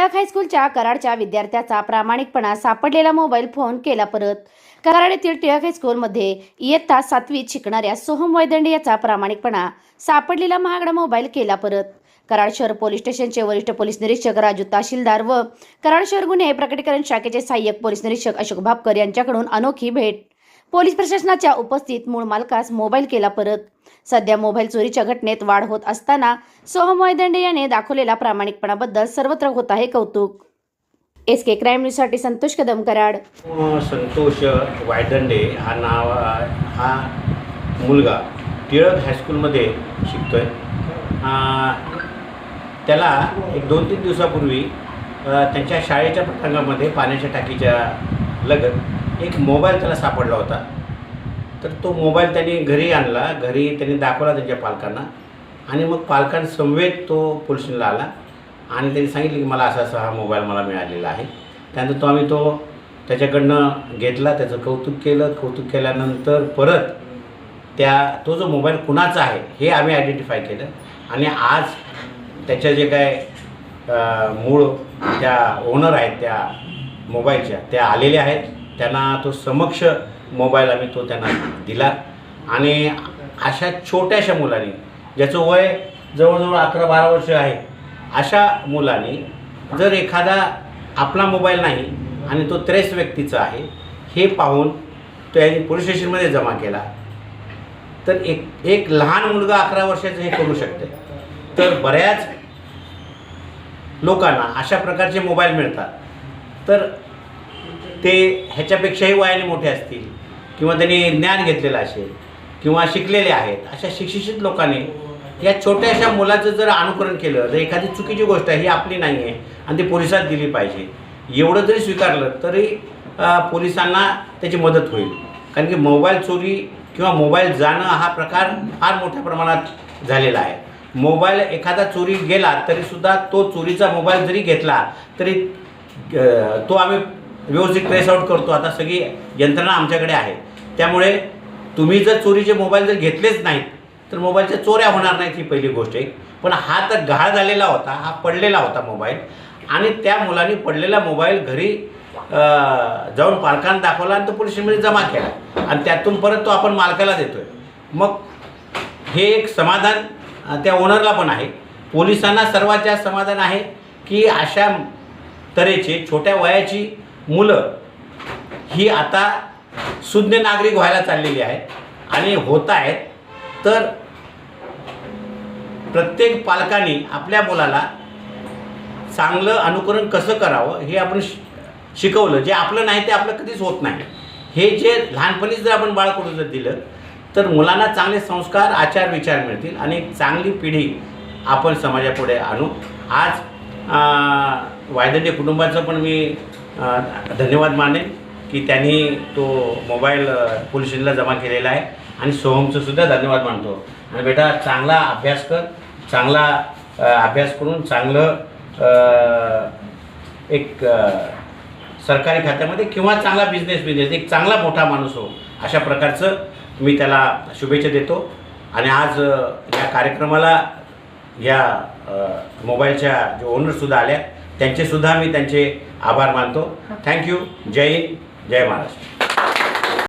टिळक हायस्कूलच्या कराडच्या विद्यार्थ्याचा प्रामाणिकपणा सापडलेला मोबाईल फोन केला परत. कराड येथील टिळक हायस्कूलमध्ये इयत्ता सातवीत शिकणाऱ्या सोहम वैदंडे याचा प्रामाणिकपणा सापडलेला महागडा मोबाईल केला परत. कराड शहर पोलीस स्टेशनचे वरिष्ठ पोलीस निरीक्षक राजू तहसीलदार व कराड शहर गुन्हे प्रकटीकरण शाखेचे सहाय्यक पोलीस निरीक्षक अशोक भापकर यांच्याकडून अनोखी भेट. पोलीस प्रशासनाच्या उपस्थित मूळ मालकास मोबाईल केला परत. सध्या मोबाईल चोरीच्या घटनेत वाढ होत असताना सोहम वैदंडे याने दाखवलेल्या प्रामाणिकपणाबद्दल सर्वत्र होत आहे कौतुक. एस के क्राईम न्यूजसाठी संतोष कदम कराड हो, संतोष वायदंडे हा नाव हा मुलगा टिळक हायस्कूलमध्ये शिकतोय. त्याला एक दोन तीन दिवसापूर्वी त्यांच्या शाळेच्या प्रसंगामध्ये पाण्याच्या टाकीच्या लगत एक मोबाईल त्याला सापडला होता. तर तो मोबाईल त्यांनी घरी आणला घरी त्यांनी दाखवला त्यांच्या पालकांना. आणि मग पालकांसमवेत तो पोलिसला आला आणि त्यांनी सांगितलं की मला असा असा हा मोबाईल मला मिळालेला आहे. त्यानंतर तो आम्ही तो त्याच्याकडनं घेतला त्याचं कौतुक केलं. कौतुक केल्यानंतर परत त्या तो जो मोबाईल कुणाचा आहे हे आम्ही आयडेंटिफाय केलं. आणि आज त्याच्या जे काय मूळ त्या ओनर आहेत त्या मोबाईलच्या त्या आलेल्या आहेत. त्यांना तो समक्ष मोबाईल आम्ही तो त्यांना दिला. आणि अशा छोट्याशा मुलांनी ज्याचं वय जवळजवळ अकरा बारा वर्ष आहे अशा मुलांनी जर एखादा आपला मोबाईल नाही आणि तो त्रेस व्यक्तीचा आहे हे पाहून तो यांनी पोलीस स्टेशनमध्ये जमा केला तर एक एक लहान मुलगा अकरा वर्षाचं हे करू शकते. तर बऱ्याच लोकांना अशा प्रकारचे मोबाईल मिळतात. तर ते ह्याच्यापेक्षाही वयाने मोठे असतील किंवा त्यांनी ज्ञान घेतलेलं असेल किंवा शिकलेले आहेत अशा शिक्षित लोकांनी या छोट्याशा मुलाचं जर अनुकरण केलं जर एखादी चुकीची गोष्ट आहे ही आपली नाही आहे आणि ती पोलिसात दिली पाहिजे. एवढं जरी स्वीकारलं तरी पोलिसांना त्याची मदत होईल. कारण की मोबाईल चोरी किंवा मोबाईल जाणं हा प्रकार फार मोठ्या प्रमाणात झालेला आहे. मोबाईल एखादा चोरी गेला तरीसुद्धा तो चोरीचा मोबाईल जरी घेतला तरी तो आम्ही व्यवस्थित ट्रेस आउट करतो. आता सगळी यंत्रणा आमच्याकडे आहे. त्यामुळे तुम्ही जर चोरीचे मोबाईल जर घेतलेच नाहीत तर मोबाईलच्या चोऱ्या होणार नाहीत ही पहिली गोष्ट आहे पण हा तर गहाळ झालेला होता हा पडलेला होता मोबाईल आणि त्या मुलाने पडलेला मोबाईल घरी जाऊन पालकांना दाखवला आणि तो पोलीस स्टेशनमध्ये जमा केला. आणि त्यातून परत तो आपण मालकाला देतोय. मग हे एक समाधान त्या ओनरला पण आहे. पोलिसांना सर्वात जास्त समाधान आहे की अशा तऱ्हेचे छोट्या वयाची मुलं ही आता सुज्ञ नागरिक व्हायला चाललेली आहेत आणि होत आहेत तर प्रत्येक पालकांनी आपल्या मुलाला चांगलं अनुकरण कसं करावं हे आपण शि- शिकवलं. जे आपलं नाही ते आपलं कधीच होत नाही. हे जे लहानपणीच जर आपण बाळकडून जर दिलं तर मुलांना चांगले संस्कार आचार विचार मिळतील आणि एक चांगली पिढी आपण समाजापुढे आणू. आज वायदंडे कुटुंबाचं पण मी धन्यवाद मानेन की त्यांनी तो मोबाईल पोलीस स्टेशनला जमा केलेला आहे. आणि सोहमचं सुद्धा धन्यवाद मानतो. आणि बेटा चांगला अभ्यास कर चांगला अभ्यास करून चांगलं एक सरकारी खात्यामध्ये किंवा चांगला बिझनेस बिझनेस एक चांगला मोठा माणूस हो अशा प्रकारचं मी त्याला शुभेच्छा देतो. आणि आज या कार्यक्रमाला या मोबाईलच्या जे ओनरसुद्धा आल्या त्यांचेसुद्धा मी त्यांचे आभार मानतो. थँक्यू जय हिंद जय महाराष्ट्र